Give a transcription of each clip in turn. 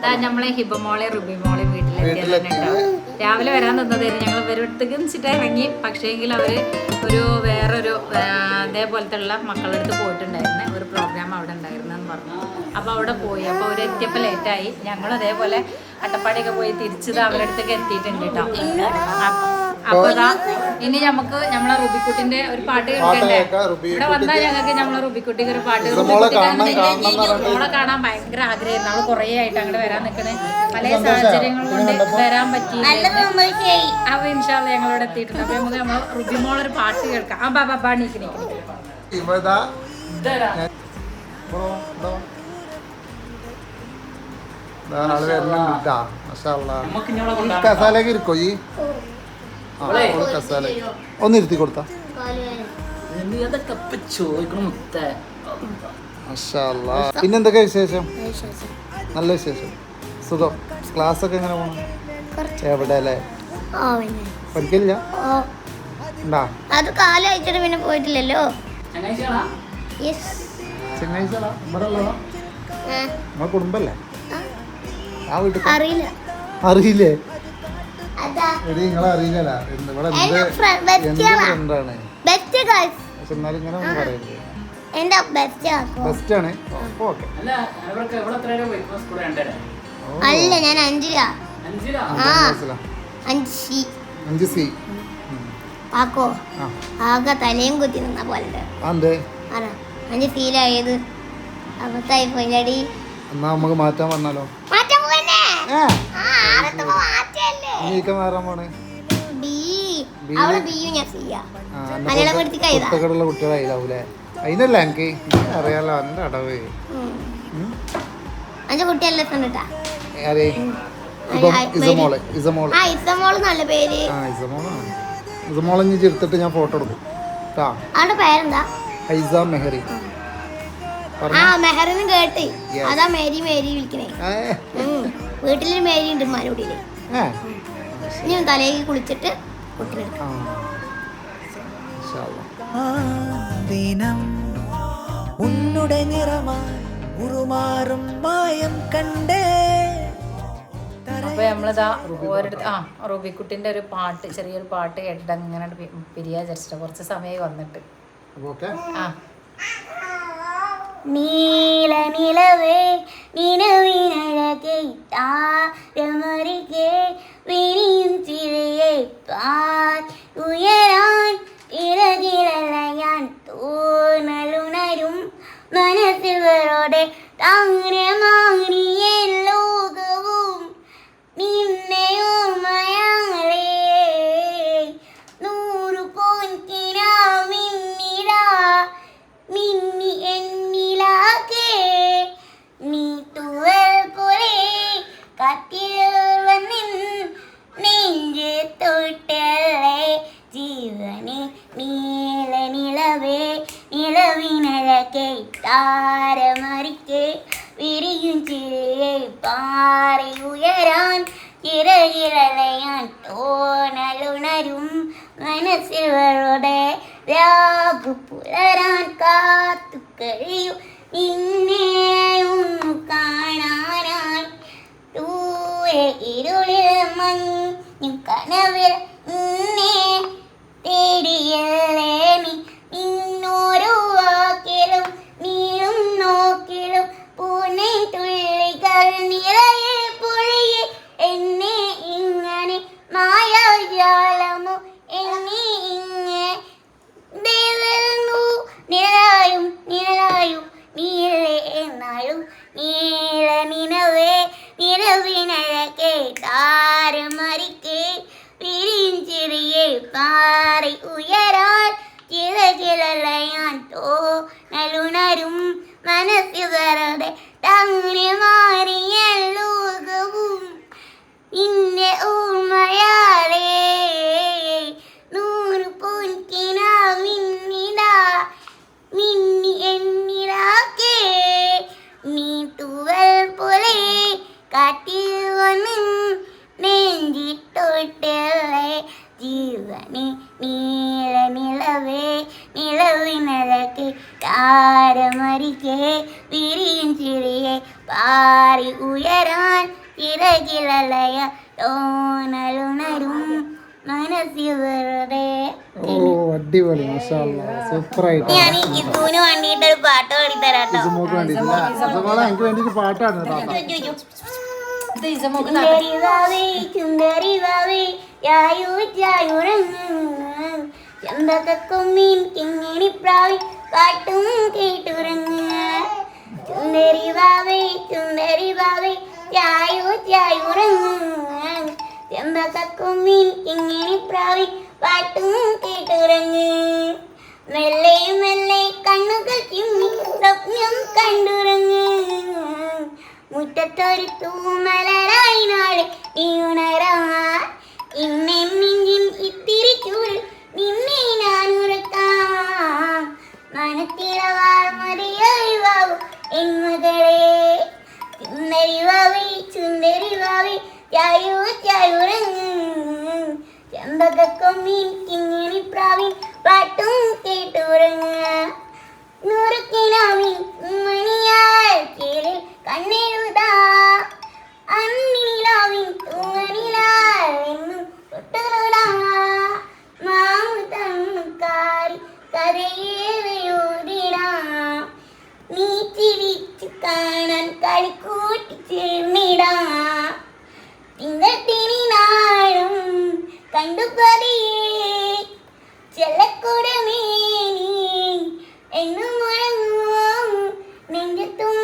ഇതാ നമ്മളെ ഹിബമോളെ റുബിമോളെ വീട്ടിലെത്തിയതാണ് കേട്ടോ. രാവിലെ വരാൻ നിന്നതായിരുന്നു ഞങ്ങൾ ഇവരടുത്തേക്ക് വെച്ചിട്ട് ഇറങ്ങി. പക്ഷേങ്കിൽ അവർ ഒരു വേറൊരു അതേപോലത്തെ ഉള്ള മക്കളുടെ അടുത്ത് പോയിട്ടുണ്ടായിരുന്നു. ഒരു പ്രോഗ്രാം അവിടെ ഉണ്ടായിരുന്നു എന്ന് പറഞ്ഞു. അപ്പോൾ അവിടെ പോയി. അപ്പോൾ അവർ എത്തിയപ്പോൾ ലേറ്റായി ഞങ്ങൾ അതേപോലെ അട്ടപ്പാടിയൊക്കെ പോയി തിരിച്ചത് അവരുടെ അടുത്തേക്ക് എത്തിയിട്ടുണ്ട് കേട്ടോ. അപ്പോൾ ഇതാ ഇനി നമുക്ക് നമ്മളെ റുബിക്കുട്ടിന്റെ ഒരു പാട്ട് കേൾക്കണ്ടേ? ഇവിടെ വന്നാൽ ഞങ്ങൾക്ക് നമ്മളെ റുബിക്കുട്ടിക്ക് ഒരു പാട്ട് മോളെ കാണാൻ ഭയങ്കര ആഗ്രഹമായിരുന്നു. അവൾ കുറേ ആയിട്ട് അങ്ങോട്ട് വരാൻ നിൽക്കണേ പല സാഹചര്യങ്ങൾ കൊണ്ട് വരാൻ പറ്റി അപ്പൊ ഇൻഷാല്ല ഞങ്ങളോട് എത്തിയിട്ടുണ്ട്. അപ്പൊ നമുക്ക് നമ്മളെ റുബി ഒരു പാട്ട് കേൾക്കാം. ആ ബാബാ ബാ നീക്ക് നീക്ക് ആൾ കസാലേക്ക് ഇരിക്കോ ഈ? കസാല ഒന്ന് ഇരുത്തി കൊടുത്താ. പിന്നെന്തൊക്കെ വിശേഷം? നല്ല വിശേഷം. സുഖം. ക്ലാസ് ഒക്കെ എങ്ങനെ പോകണം എവിടെ അല്ലേ പഠിക്കില്ല അത് കാലയച്ചിട്ട് പിന്നെ പോയിട്ടില്ലല്ലോ? കുടുംബല്ലേ? ആ. വീട്ടിൽ അറിയില്ല? എടി നിങ്ങളെ അറിയില്ല ഇവിടെ എന്ത് ഫ്രണ്ടാണ് എന്നാലും ഇങ്ങനെ ഒന്നും പറയരുത്. എന്റെ ബെസ്റ്റ് ആക്കോ ബെസ്റ്റ് ആണ്. ഓക്കെ. അല്ല പോയി? ഞാൻ അഞ്ചിലാ അഞ്ച് അഞ്ച് സി. ആക്കോ. ആകെ തലയും കുത്തി നിന്ന പോലെ അഞ്ച് സീലായത് അബദ്ധായി പോയില്ലടി. എന്നാ നമുക്ക് മാറ്റാൻ വന്നാലോ? മാറ്റാൻ പോവന്നെ മലയാളം പഠിച്ച് കൈതാ കുട്ടക്കടുള്ള കുട്ടികളായില്ലാവൂലേ അതിനല്ല എനിക്ക് അറിയാലോ എന്റെ അടവ്? ഇസമോൾ ഇനി എടുത്തിട്ട് ഞാൻ ഫോട്ടോ എടുക്കും. ഹൈസ മെഹറി. മെഹറിന് കേട്ട്. അതാ മേരി മേരി വിളിക്കണേ. വീട്ടിലൊരു മേരി ഉണ്ട് മാനൂടിയിൽ ഏ. ഇനി തലയിൽ കുളിച്ചിട്ട് അല്ലാ. ദിനം മായം കണ്ടേ. അപ്പൊ നമ്മളിതാ ഓരോരുത്തർ ആ റൂബിക്കുട്ടിന്റെ ഒരു പാട്ട് ചെറിയൊരു പാട്ട് കേട്ടിട്ട് അങ്ങനെ പിരിയാ വിചാരിച്ചിട്ട്. കുറച്ച് സമയമായി വന്നിട്ട്. ആ. നീല നിലവേ നിലവിനഴകെ താരമറികെ വിരിയും ചിരയെ പാർ ഉയരാൻ ഇറകിലലയാൻ തോന്നലുണരും മനസ്സിവരോടെ താരമാറിയ നിലവിനഴക്കെ താരമറിക്കെ വിരിയും ചിരിയെ പാറി ഉയരാൻ ചിറകിലലയാൻ തോണലുണരും മനസ്സിവരുടെ രാഗു പുലരാൻ കാത്തു കഴിയും. കാണാനായി ഇരുളിൽ മഞ്ഞു കനവിൽ നിന്നെ തേടിയല്ലേ ചിലലയാൻ നലുണരും മനസ്സിവരുടെ തങ്ങനെ മാറിയ ലോകവും ഇന്നെ ഓർമ്മയാളേ ചിറകിലലയ തോന്നലുണരും ഓ അടിപൊളി സൂപ്പറായിട്ട്. ഞാൻ ഇതുവിന് വേണ്ടിയിട്ട് ഒരു പാട്ട് പാടിത്തരാട്ടോ. ഇസുമോക്ക് വേണ്ടിയിട്ടില്ല ഇസുമോളെ എനിക്ക് പാട്ടാണ് വാവേ യായു ചായുറങ്ങ് ചന്തക്കൊമ്മീൻ കിങ്ങിണി പ്രാവി പാട്ടും കേട്ടുറങ്ങ് ചുന്ദരി വാവേ ചുന്ദരി കിങ്ങിണി പ്രാവി പാട്ടും കേട്ടുറങ്ങ്. മെല്ലെ മെല്ലെ കണ്ണുകൾ ചിമ്മി സ്വപ്നം കണ്ടുറങ്ങ്. മുറ്റത്തൊരു തൂമലരായി നാളെ നീ ഉണരാ ഇന്നെന്നിഞ്ചിൻ ഇത്തിരി ചൂട് നിന്നെ ഞാൻ ഉറക്കാം. മനത്തിളവാൾ മതിയായി വാവു എൻ മകളെ ചുന്ദരി വാവി ചുന്ദരി വാവി ചായു ചായുറങ്ങ് ചെമ്പകക്കൊമ്മീൻ കിങ്ങിണി പ്രാവിൻ പാട്ടും കേട്ടുറങ്ങ. നൂറുക്കിനാവിൻ മണിയാൽ കണ്ണെഴുതാ. അന്നിലാവിൻ തൂവനിലാൽ എന്നും തൊട്ടുകളുടാ കളിക്കൂട്ടി ചേർന്നിടാ തിങ്കത്തിനി നാളും കണ്ടു പതിയേ. ചെല്ലക്കൂടമേ നീ എന്നു മുഴങ്ങും നെഞ്ചത്തും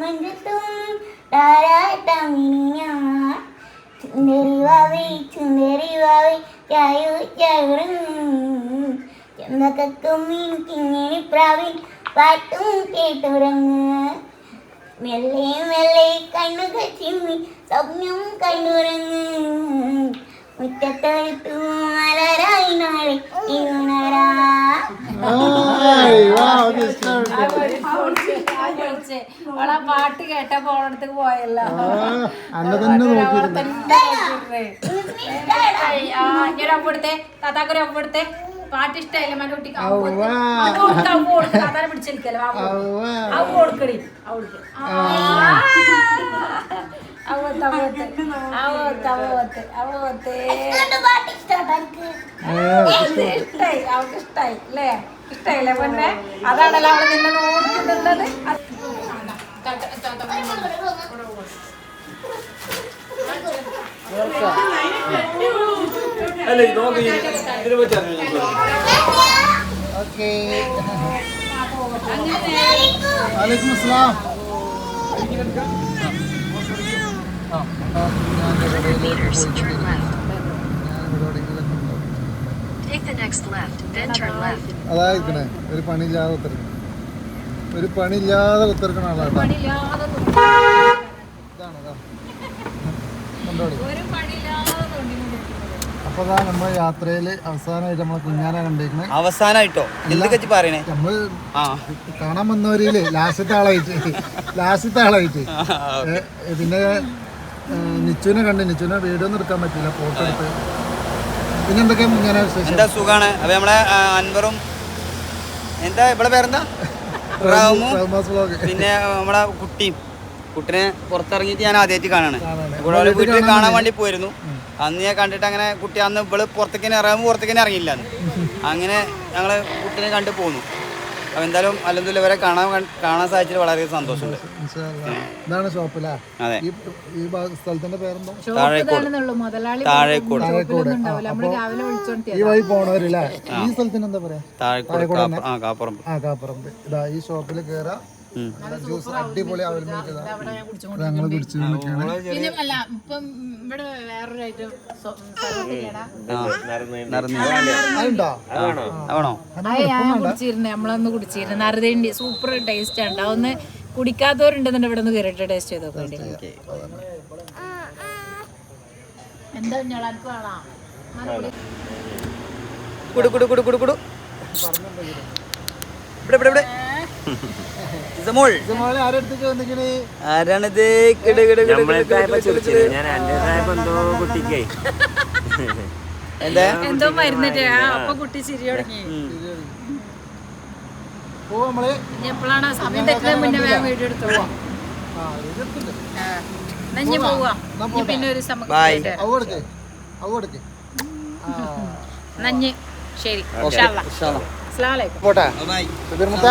മഞ്ചത്തും ചുന്ദരി വാവി ചുന്ദരി വാവി ചായു ചായുറങ്ങും. ചെമ്പക്കും കിങ്ങിണി പ്രാവിൻ പാട്ടും കേട്ടുറങ്ങ്. മെല്ലെ മെല്ലെ കണ്ണുകൾ ചിമ്മി സ്വപ്നം കണ്ടുറങ്ങ്. മുറ്റത്തെടുത്തു മലരായി നാളെ ഇരുണരാ അവളാ പാട്ട് കേട്ടപ്പോ അവളടുത്തേക്ക് പോയല്ലോ. തന്നെ എടുത്തേ. താത്താക്കൊരു ഒപ്പ് എടുത്തേ. പാട്ട് ഇഷ്ടമായില്ല പിടിച്ചെടുക്കല്ലോ. അവ കൊടുക്കടി. അവൾക്ക് ഇഷ്ടായി അവൾക്ക് ഇഷ്ടായി അല്ലേ? ഇഷ്ടായില്ലേ പൊന്നെ? അതാണല്ലോ നിന്നെ നോക്കുന്നുള്ളത് അതായിരിക്കണേ ഒരു പണിയില്ലാതെ ഉത്തരക്കണം. ഒരു പണിയില്ലാതെ ഉത്തരക്കണ ആളാണ് ഇതാണ് അതാ തോണ്ടിക്കൊണ്ടിരിക്കുന്നത് അപ്പോൾ അതാ യാത്രയിൽ അവസാനമായിട്ട് നമ്മളെ കുഞ്ഞാനെ കണ്ടേക്കണേ. അവസാനായിട്ടോ? എന്തൊക്കെ പറയണേ? നമ്മൾ ആ. കാണാൻ വന്നവരിൽ ലാസ്റ്റത്തെ ആളായിട്ട്. ലാസ്റ്റത്തെ ആളായിട്ട്. പിന്നെ നിച്ചുവിനെ കണ്ട് നിച്ചുവിനെ വീഡിയോ ഒന്നും എടുക്കാൻ പറ്റില്ല ഫോട്ടോ എടുത്ത്. പിന്നെ എന്തൊക്കെയാ കുഞ്ഞാനെ വിശേഷം? എന്താ സുഖാണ്? അപ്പൊ നമ്മളെ അൻവറും എന്താ ഇവിടെ പേരെന്താ? പിന്നെ നമ്മളെ കുട്ടിയും. കുട്ടിനെ പുറത്തിറങ്ങിയിട്ട് ഞാൻ ആദ്യമായിട്ട് കാണാണ്. വീട്ടിൽ കാണാൻ. വേണ്ടി പോയിരുന്നു. അന്ന് ഞാൻ കണ്ടിട്ട് അങ്ങനെ കുട്ടി അന്ന് ഇവൾ പുറത്തേക്ക് ഇറങ്ങുമ്പോൾ പുറത്തേക്ക് ഇറങ്ങിയില്ല അന്ന്. അങ്ങനെ ഞങ്ങൾ കുട്ടിനെ കണ്ടു പോന്നു. അപ്പൊ എന്തായാലും അല്ലെങ്കിൽ ഇവരെ കാണാൻ കാണാൻ സാധിച്ചതിൽ വളരെ സന്തോഷമുണ്ട്. ഇതാണ് ഷോപ്പിലാ? അതെ. ഈ ഈ സ്ഥലത്തിന്റെ പേരെന്താ? താഴേക്കോട്. താഴേക്കോട്. ഈ വഴി പോണവരില്ലേ? ഈ സ്ഥലത്തിന് എന്താ പറയാ? താഴേക്കോട്. താഴേക്കോട് ആ കാപ്പുറം ആ കാപ്പറമ്പ്. ഇതാ ഈ ഷോപ്പിൽ. നല്ല ജ്യൂസ് അടിപൊളി ഇതാ ഞങ്ങൾ കുടിച്ചു പിന്നെ അല്ല ഇപ്പം ഇവിടെ വേറൊരു ഐറ്റം ആണോ ഞാൻ കുടിച്ചിരുന്നു. നമ്മളൊന്ന് കുടിച്ചിരുന്നു. നറുതേണ്ടി സൂപ്പർ ടേസ്റ്റ് ഉണ്ട് അതൊന്ന് കുടിക്കാത്തവരുണ്ടെന്നുണ്ട് ഇവിടെ ഒന്ന് കയറിട്ട് ടേസ്റ്റ് ചെയ്ത് നോക്കേണ്ടി ഓക്കെ എന്താ കാണാം കുടു കുടു കുടു കുടു കുടു. ഇവിടെ ഇവിടെ ഇവിടെ. ആരാണിത്? എന്തോ മരുന്നിട്ട് അപ്പൊ കുട്ടി ചിരി തുടങ്ങി. എപ്പോഴാണ് സമയം മുന്നേ വേഗം വീഡിയോ പോവാ. പിന്നെ ഒരു സമയം ശരി. ഓക്കെ അസ്സലാമു അലൈക്കും. പോട്ടെ? സുബീർ മുത്ത?